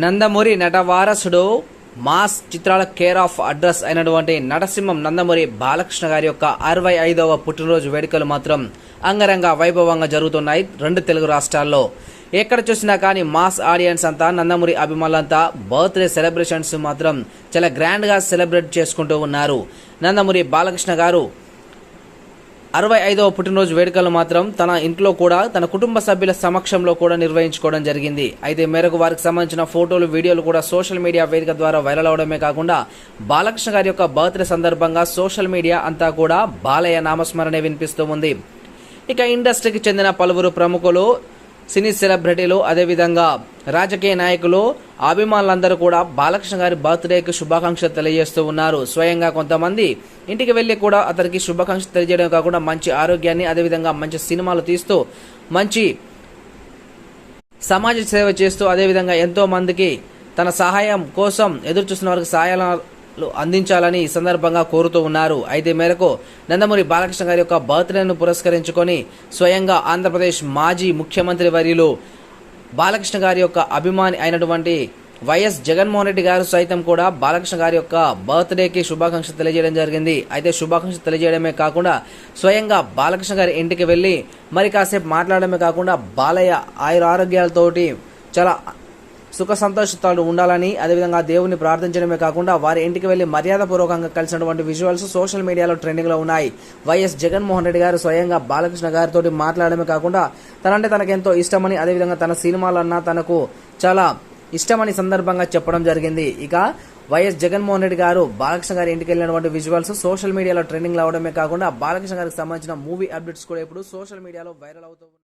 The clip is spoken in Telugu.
నందమూరి నటవారసుడు మాస్ చిత్రాల కేర్ ఆఫ్ అడ్రస్ అయినటువంటి నటసింహం నందమూరి బాలకృష్ణ గారి యొక్క అరవై ఐదవ పుట్టినరోజు వేడుకలు మాత్రం అంగరంగ వైభవంగా జరుగుతున్నాయి రెండు తెలుగు రాష్ట్రాల్లో. ఎక్కడ చూసినా కానీ మాస్ ఆడియన్స్ అంతా నందమూరి అభిమానులంతా బర్త్డే సెలబ్రేషన్స్ మాత్రం చాలా గ్రాండ్గా సెలబ్రేట్ చేసుకుంటూ ఉన్నారు. నందమూరి బాలకృష్ణ గారు అరవై ఐదవ పుట్టినరోజు వేడుకలు మాత్రం తన ఇంట్లో కూడా తన కుటుంబ సభ్యుల సమక్షంలో కూడా నిర్వహించుకోవడం జరిగింది. అయితే మేరకు వారికి సంబంధించిన ఫోటోలు వీడియోలు కూడా సోషల్ మీడియా వేదిక ద్వారా వైరల్ అవడమే కాకుండా బాలకృష్ణ గారి యొక్క బర్త్డే సందర్భంగా సోషల్ మీడియా అంతా కూడా బాలయ్య నామస్మరణే వినిపిస్తూ ఉంది. ఇక ఇండస్ట్రీకి చెందిన పలువురు ప్రముఖులు సినీ సెలబ్రిటీలు అదేవిధంగా రాజకీయ నాయకులు అభిమానులందరూ కూడా బాలకృష్ణ గారి బర్త్డేకి శుభాకాంక్షలు తెలియజేస్తూ ఉన్నారు. స్వయంగా కొంతమంది ఇంటికి వెళ్ళి కూడా అతనికి శుభాకాంక్షలు తెలియజేయడం కాకుండా మంచి ఆరోగ్యాన్ని అదేవిధంగా మంచి సినిమాలు తీస్తూ మంచి సమాజ సేవ చేస్తూ అదేవిధంగా ఎంతో మందికి తన సహాయం కోసం ఎదురు చూస్తున్న వారికి సహాయాల అందించాలని ఈ సందర్భంగా కోరుతూ ఉన్నారు. అయితే మేరకు నందమూరి బాలకృష్ణ గారి యొక్క బర్త్డేను పురస్కరించుకొని స్వయంగా ఆంధ్రప్రదేశ్ మాజీ ముఖ్యమంత్రి వర్యులు బాలకృష్ణ గారి యొక్క అభిమాని అయినటువంటి వైఎస్ జగన్మోహన్ రెడ్డి గారు సైతం కూడా బాలకృష్ణ గారి యొక్క బర్త్డేకి శుభాకాంక్షలు తెలియజేయడం జరిగింది. అయితే శుభాకాంక్షలు తెలియజేయడమే కాకుండా స్వయంగా బాలకృష్ణ గారి ఇంటికి వెళ్ళి మరి కాసేపు మాట్లాడడమే కాకుండా బాలయ్య ఆయుర ఆరోగ్యాలతోటి చాలా సుఖ సంతోషాలు ఉండాలని అదేవిధంగా దేవుని ప్రార్థించడమే కాకుండా వారి ఇంటికి వెళ్ళి మర్యాదపూర్వకంగా కలిసినటువంటి విజువల్స్ సోషల్ మీడియాలో ట్రెండింగ్లో ఉన్నాయి. వైఎస్ జగన్మోహన్ రెడ్డి గారు స్వయంగా బాలకృష్ణ గారితో మాట్లాడమే కాకుండా తనంటే తనకెంతో ఇష్టమని అదేవిధంగా తన సినిమాలన్నా తనకు చాలా ఇష్టమని సందర్భంగా చెప్పడం జరిగింది. ఇక వైఎస్ జగన్మోహన్ రెడ్డి గారు బాలకృష్ణ గారి ఇంటికి వెళ్ళినటువంటి విజువల్స్ సోషల్ మీడియాలో ట్రెండింగ్ అవడమే కాకుండా బాలకృష్ణ గారికి సంబంధించిన మూవీ అప్డేట్స్ కూడా ఇప్పుడు సోషల్ మీడియాలో వైరల్ అవుతూ